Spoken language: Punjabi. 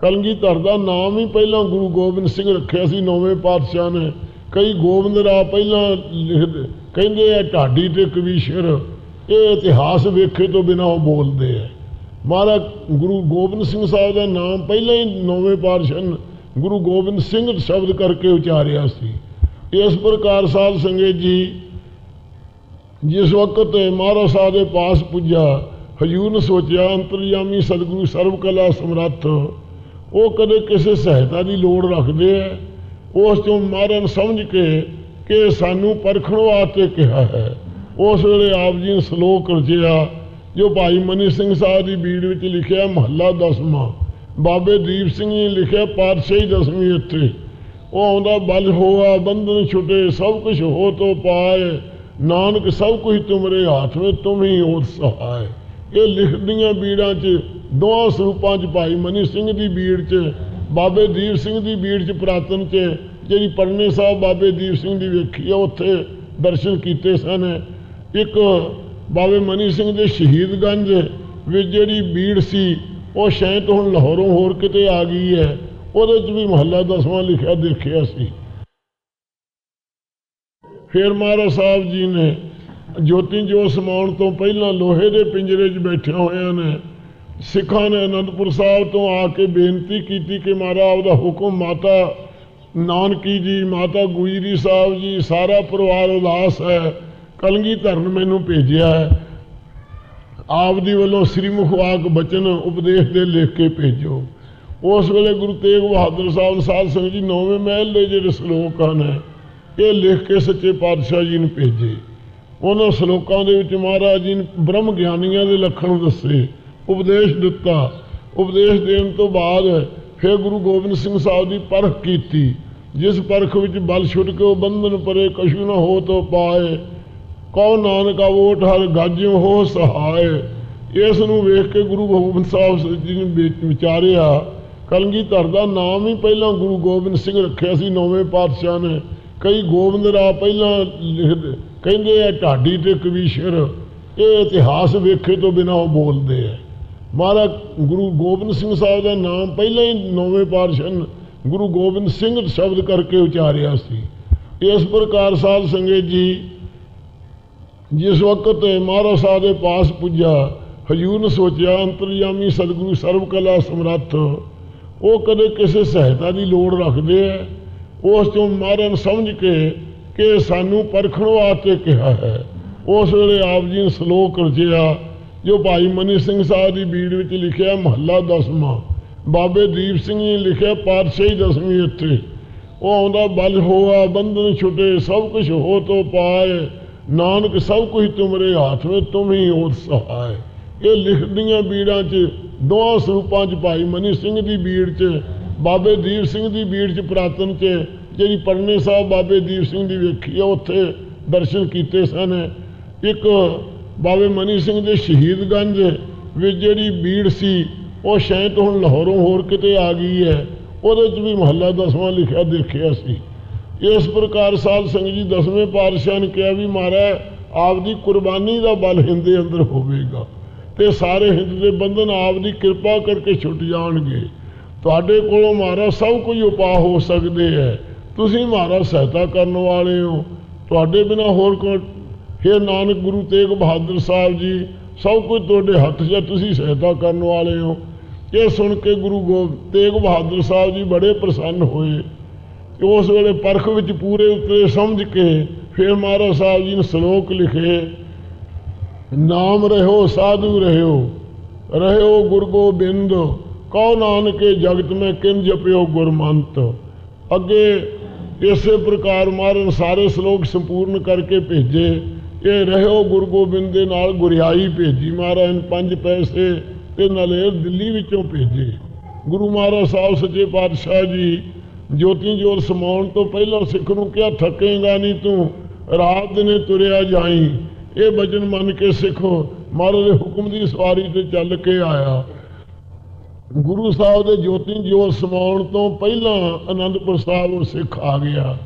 ਕਲਗੀ ਧਰ ਦਾ ਨਾਮ ਹੀ ਪਹਿਲਾਂ ਗੁਰੂ ਗੋਬਿੰਦ ਸਿੰਘ ਰੱਖਿਆ ਸੀ, ਨੌਵੇਂ ਪਾਤਸ਼ਾਹ ਨੇ। ਕਈ ਗੋਬਿੰਦ ਰਾ ਪਹਿਲਾਂ ਲਿਖਦੇ, ਕਹਿੰਦੇ ਆ, ਢਾਡੀ ਤੇ ਕਵੀਸ਼ਰ, ਇਹ ਇਤਿਹਾਸ ਵੇਖੇ ਤੋਂ ਬਿਨਾਂ ਉਹ ਬੋਲਦੇ ਆ। ਮਹਾਰਾਜ, ਗੁਰੂ ਗੋਬਿੰਦ ਸਿੰਘ ਸਾਹਿਬ ਦਾ ਨਾਮ ਪਹਿਲਾਂ ਹੀ ਨੌਵੇਂ ਪਾਤਸ਼ਾਹ ਗੁਰੂ ਗੋਬਿੰਦ ਸਿੰਘ ਸ਼ਬਦ ਕਰਕੇ ਉਚਾਰਿਆ ਸੀ। ਇਸ ਪ੍ਰਕਾਰ ਸਾਧ ਸੰਗਤ ਜੀ, ਜਿਸ ਵਕਤ ਮਹਾਰਾਜ ਸਾਹਿਬ ਦੇ ਪਾਸ ਪੁੱਜਾ, ਹਜੂਰ ਨੇ ਸੋਚਿਆ, ਅੰਤਰਯਾਮੀ ਸਤਿਗੁਰੂ ਸਰਵ ਕਲਾ ਸਮਰੱਥ ਉਹ ਕਦੇ ਕਿਸੇ ਸਹਾਇਤਾ ਦੀ ਲੋੜ ਰੱਖਦੇ ਆ। ਉਸ ਤੋਂ ਮਾਰਨ ਸਮਝ ਕੇ ਕਿ ਸਾਨੂੰ ਪਰਖਣ ਵਾਸਤੇ ਕਿਹਾ ਹੈ। ਉਸ ਵੇਲੇ ਆਪ ਜੀ ਨੇ ਸ਼ਲੋਕ ਰਚਿਆ ਜੋ ਭਾਈ ਮਨੀ ਸਿੰਘ ਸਾਹਿਬ ਦੀ ਬੀੜ ਵਿੱਚ ਲਿਖਿਆ ਮਹੱਲਾ ਦਸਵਾਂ। ਬਾਬੇ ਦੀਪ ਸਿੰਘ ਜੀ ਨੇ ਲਿਖਿਆ ਪਾਤਸ਼ਾਹੀ ਦਸਵੀਂ ਇੱਥੇ ਉਹ ਆਉਂਦਾ, ਬਲ ਹੋਆ, ਬੰਧਨ ਛੁਟੇ, ਸਭ ਕੁਝ ਹੋ ਤੋ ਪਾਏ। ਨਾਨਕ ਸਭ ਕੁਝ ਤੁਮਰੇ ਹੱਥ ਵਿੱਚ ਤੁਮ ਹੀ ਹੋ ਸਹਾਇ ਇਹ ਲਿਖਦੀਆਂ ਬੀੜਾਂ 'ਚ, ਦੋਹਾਂ ਸਰੂਪਾਂ 'ਚ ਭਾਈ ਮਨੀ ਸਿੰਘ ਦੀ ਬੀੜ 'ਚ, ਬਾਬੇ ਦੀਪ ਸਿੰਘ ਦੀ ਬੀੜ 'ਚ ਪ੍ਰਾਤਨ 'ਚ, ਜਿਹੜੀ ਪੜਨੇ ਸਾਹਿਬ ਬਾਬੇ ਦੀਪ ਸਿੰਘ ਦੀ ਵੇਖੀ ਆ, ਉੱਥੇ ਦਰਸ਼ਨ ਕੀਤੇ ਸਨ। ਇੱਕ ਬਾਬੇ ਮਨੀ ਸਿੰਘ ਦੇ ਸ਼ਹੀਦਗੰਜ ਵਿੱਚ ਜਿਹੜੀ ਬੀੜ ਸੀ, ਉਹ ਸ਼ਾਇਦ ਹੁਣ ਲਾਹੌਰੋਂ ਹੋਰ ਕਿਤੇ ਆ ਗਈ ਹੈ। ਉਹਦੇ 'ਚ ਵੀ ਮਹੱਲਾ ਦਸਵਾਂ ਲਿਖਿਆ, ਦੇਖਿਆ ਸੀ। ਫਿਰ ਮਹਾਰਾਜ ਸਾਹਿਬ ਜੀ ਨੇ ਜੋਤੀ ਜੋ ਸਮਾਉਣ ਤੋਂ ਪਹਿਲਾਂ ਲੋਹੇ ਦੇ ਪਿੰਜਰੇ 'ਚ ਬੈਠੇ ਹੋਇਆਂ ਨੇ। ਸਿੱਖਾਂ ਨੇ ਅਨੰਦਪੁਰ ਸਾਹਿਬ ਤੋਂ ਆ ਕੇ ਬੇਨਤੀ ਕੀਤੀ ਕਿ ਮਹਾਰਾਜ ਆਪਦਾ ਹੁਕਮ ਮਾਤਾ ਨਾਨਕੀ ਜੀ, ਮਾਤਾ ਗੁਜਰੀ ਸਾਹਿਬ ਜੀ, ਸਾਰਾ ਪਰਿਵਾਰ ਉਦਾਸ ਹੈ, ਕਲਗੀ ਧਰਨ ਮੈਨੂੰ ਭੇਜਿਆ ਹੈ। ਆਪ ਦੀ ਵੱਲੋਂ ਸ੍ਰੀ ਮੁਖਵਾਕ ਬਚਨ ਉਪਦੇਸ਼ ਦੇ ਲਿਖ ਕੇ ਭੇਜੋ। ਉਸ ਵੇਲੇ ਗੁਰੂ ਤੇਗ ਬਹਾਦਰ ਸਾਹਿਬ ਨੇ ਸਾਧ ਸੰਗਤ ਜੀ ਨੌਵੇਂ ਮਹਿਲ ਦੇ ਜਿਹੜੇ ਸ਼ਲੋਕ ਹਨ, ਇਹ ਲਿਖ ਕੇ ਸੱਚੇ ਪਾਤਸ਼ਾਹ ਜੀ ਨੂੰ ਭੇਜੇ। ਉਹਨਾਂ ਸ਼ਲੋਕਾਂ ਦੇ ਵਿੱਚ ਮਹਾਰਾਜ ਜੀ ਨੇ ਬ੍ਰਹਮ ਗਿਆਨੀਆਂ ਦੇ ਲੱਖਣ ਦੱਸੇ, ਉਪਦੇਸ਼ ਦਿੱਤਾ। ਉਪਦੇਸ਼ ਦੇਣ ਤੋਂ ਬਾਅਦ ਫਿਰ ਗੁਰੂ ਗੋਬਿੰਦ ਸਿੰਘ ਸਾਹਿਬ ਦੀ ਪਰਖ ਕੀਤੀ, ਜਿਸ ਪਰਖ ਵਿੱਚ ਬਲ ਛੁੱਟ ਕੇ ਉਹ ਬੰਧਨ ਪਰੇ ਕਸ਼ੂ ਨਾ ਹੋ ਤੋ ਪਾਏ। ਕਉ ਨਾਨਕਾ ਓਟ ਹਰ ਗਾਜਿਓ ਹੋ ਸਹਾਏ। ਇਸ ਨੂੰ ਵੇਖ ਕੇ ਗੁਰੂ ਗੋਬਿੰਦ ਸਾਹਿਬ ਜੀ ਨੇ ਵਿਚਾਰਿਆ ਵਿਚਾਰਿਆ ਕਲਗੀਧਰ ਦਾ ਨਾਮ ਹੀ ਪਹਿਲਾਂ ਗੁਰੂ ਗੋਬਿੰਦ ਸਿੰਘ ਰੱਖਿਆ ਸੀ, ਨੌਵੇਂ ਪਾਤਸ਼ਾਹ ਨੇ। ਕਈ ਗੋਬਿੰਦ ਰਾ ਪਹਿਲਾਂ ਲਿਖਦੇ, ਕਹਿੰਦੇ ਆ ਢਾਡੀ ਤੇ ਕਵੀਸ਼ਰ ਇਹ ਇਤਿਹਾਸ ਵੇਖੇ ਤੋਂ ਬਿਨਾਂ ਉਹ ਬੋਲਦੇ ਆ। ਮਹਾਰਾਜ, ਗੁਰੂ ਗੋਬਿੰਦ ਸਿੰਘ ਸਾਹਿਬ ਦਾ ਨਾਮ ਪਹਿਲਾਂ ਹੀ ਨੌਵੇਂ ਪਾਤਸ਼ਾਹ ਗੁਰੂ ਗੋਬਿੰਦ ਸਿੰਘ ਸ਼ਬਦ ਕਰਕੇ ਉਚਾਰਿਆ ਸੀ। ਇਸ ਪ੍ਰਕਾਰ ਸਾਧ ਸੰਗਤ ਜੀ, ਜਿਸ ਵਕਤ ਮਹਾਰਾਜ ਸਾਹਿਬ ਦੇ ਪਾਸ ਪੁੱਜਾ, ਹਜੂਰ ਨੇ ਸੋਚਿਆ ਅੰਤਰਜਾਮੀ ਸਤਿਗੁਰੂ ਸਰਵ ਕਲਾ ਸਮਰੱਥ, ਉਹ ਕਦੇ ਕਿਸੇ ਸਹਾਇਤਾ ਦੀ ਲੋੜ ਰੱਖਦੇ ਆ? ਉਸ ਤੋਂ ਮਾਰਨ ਸਮਝ ਕੇ ਕਿ ਸਾਨੂੰ ਪਰਖਣ ਵਾਸਤੇ ਕਿਹਾ ਹੈ। ਉਸ ਵੇਲੇ ਆਪ ਜੀ ਨੇ ਸ਼ਲੋਕ ਰਚਿਆ, ਜੋ ਭਾਈ ਮਨੀ ਸਿੰਘ ਸਾਹਿਬ ਦੀ ਬੀੜ ਵਿੱਚ ਲਿਖਿਆ, ਮਹੱਲਾ ਦਸਵਾਂ। ਬਾਬੇ ਦੀਪ ਸਿੰਘ ਜੀ ਲਿਖਿਆ, ਪਾਤਸ਼ਾਹੀ ਦਸਵੀਂ ਇੱਥੇ। ਉਹ ਆਉਂਦਾ, ਬਲ ਹੋਆ, ਬੰਧਨ ਛੁਟੇ, ਸਭ ਕੁਝ ਹੋ ਤੋ ਪਾਏ। ਨਾਨਕ, ਸਭ ਕੁਝ ਤੁਮਰੇ ਹੱਥ ਵਿੱਚ, ਤੁਮ ਹੀ ਹੋ ਸਹਾਇ ਇਹ ਲਿਖਦੀਆਂ ਬੀੜਾਂ 'ਚ, ਦੋਹਾਂ ਸਰੂਪਾਂ 'ਚ ਭਾਈ ਮਨੀ ਸਿੰਘ ਦੀ ਬੀੜ 'ਚ ਬਾਬੇ ਦੀਪ ਸਿੰਘ ਦੀ ਬੀੜ 'ਚ ਪ੍ਰਾਤਨ 'ਚ ਜਿਹੜੀ ਪੜਨੇ ਸਾਹਿਬ ਬਾਬੇ ਦੀਪ ਸਿੰਘ ਦੀ ਵੇਖੀ ਆ, ਉੱਥੇ ਦਰਸ਼ਨ ਕੀਤੇ ਸਨ। ਇੱਕ ਬਾਬੇ ਮਨੀ ਸਿੰਘ ਦੇ ਸ਼ਹੀਦਗੰਜ ਵਿੱਚ ਜਿਹੜੀ ਬੀੜ ਸੀ, ਉਹ ਸ਼ਾਇਦ ਹੁਣ ਲਾਹੌਰੋਂ ਹੋਰ ਕਿਤੇ ਆ ਗਈ ਹੈ। ਉਹਦੇ 'ਚ ਵੀ ਮਹੱਲਾ ਦਸਵਾਂ ਲਿਖਿਆ, ਦੇਖਿਆ ਸੀ। ਇਸ ਪ੍ਰਕਾਰ ਸਾਧ ਸੰਗਤ ਜੀ ਦਸਵੇਂ ਪਾਤਸ਼ਾਹ ਨੇ ਕਿਹਾ ਵੀ ਮਹਾਰਾਜ ਆਪ ਦੀ ਕੁਰਬਾਨੀ ਦਾ ਬਲ ਹਿੰਦੇ ਅੰਦਰ ਹੋਵੇਗਾ ਤੇ ਸਾਰੇ ਹਿੰਦ ਦੇ ਬੰਧਨ ਆਪ ਦੀ ਕਿਰਪਾ ਕਰਕੇ ਛੁੱਟ ਜਾਣਗੇ। ਤੁਹਾਡੇ ਕੋਲੋਂ ਮਹਾਰਾਜ ਸਭ ਕੁਝ ਉਪਾਅ ਹੋ ਸਕਦੇ ਹੈ। ਤੁਸੀਂ ਮਹਾਰਾਜ ਸਹਾਇਤਾ ਕਰਨ ਵਾਲੇ ਹੋ। ਤੁਹਾਡੇ ਬਿਨਾ ਹੋਰ ਕੋਈ ਫਿਰ ਨਾਨਕ ਗੁਰੂ ਤੇਗ ਬਹਾਦਰ ਸਾਹਿਬ ਜੀ, ਸਭ ਕੁਝ ਤੁਹਾਡੇ ਹੱਥ 'ਚ ਤੁਸੀਂ ਸਹਾਇਤਾ ਕਰਨ ਵਾਲੇ ਹੋ। ਇਹ ਸੁਣ ਕੇ ਗੁਰੂ ਗੋਬਿੰਦ, ਤੇਗ ਬਹਾਦਰ ਸਾਹਿਬ ਜੀ ਬੜੇ ਪ੍ਰਸੰਨ ਹੋਏ। ਉਸ ਵੇਲੇ ਪਰਖ ਵਿੱਚ ਪੂਰੇ ਉਤਰੇ ਸਮਝ ਕੇ ਫਿਰ ਮਹਾਰਾਜ ਸਾਹਿਬ ਜੀ ਨੇ ਸ਼ਲੋਕ ਲਿਖੇ, ਨਾਮ ਰਹਿਓ ਸਾਧੂ ਰਹਿਓ ਰਹਿਓ ਗੁਰ ਗੋਬਿੰਦ। ਕਉ ਨਾਨਕੇ ਜਗਤ ਮੈਂ ਕਿਨ ਜਪਿਓ ਗੁਰਮੰਤ? ਅੱਗੇ ਇਸੇ ਪ੍ਰਕਾਰ ਮਹਾਰਾਜ ਸਾਰੇ ਸ਼ਲੋਕ ਸੰਪੂਰਨ ਕਰਕੇ ਭੇਜੇ। ਇਹ ਰਹਿਓ ਗੁਰੂ ਗੋਬਿੰਦ ਦੇ ਨਾਲ ਗੁਰਿਆਈ ਭੇਜੀ ਮਹਾਰਾਜ ਨੇ ਪੰਜ ਪੈਸੇ ਤੇ ਨਲੇਰ ਦਿੱਲੀ ਵਿੱਚੋਂ ਭੇਜੇ। ਗੁਰੂ ਮਹਾਰਾਜ ਸਾਹਿਬ ਸੱਚੇ ਪਾਤਸ਼ਾਹ ਜੀ, ਜੋਤੀ ਜੋਤ ਸਮਾਉਣ ਤੋਂ ਪਹਿਲਾਂ ਸਿੱਖ ਨੂੰ ਕਿਹਾ, ਥੱਕੇਗਾ ਨਹੀਂ ਤੂੰ, ਰਾਤ ਦਿਨੇ ਤੁਰਿਆ ਜਾਈ। ਇਹ ਬਚਨ ਮੰਨ ਕੇ ਸਿੱਖ ਮਹਾਰਾਜ ਦੇ ਹੁਕਮ ਦੀ ਸਵਾਰੀ ਤੇ ਚੱਲ ਕੇ ਆਇਆ। ਗੁਰੂ ਸਾਹਿਬ ਦੇ ਜੋਤੀ ਜੋਤ ਸਮਾਉਣ ਤੋਂ ਪਹਿਲਾਂ ਅਨੰਦਪੁਰ ਸਾਹਿਬ ਉਹ ਸਿੱਖ ਆ ਗਿਆ।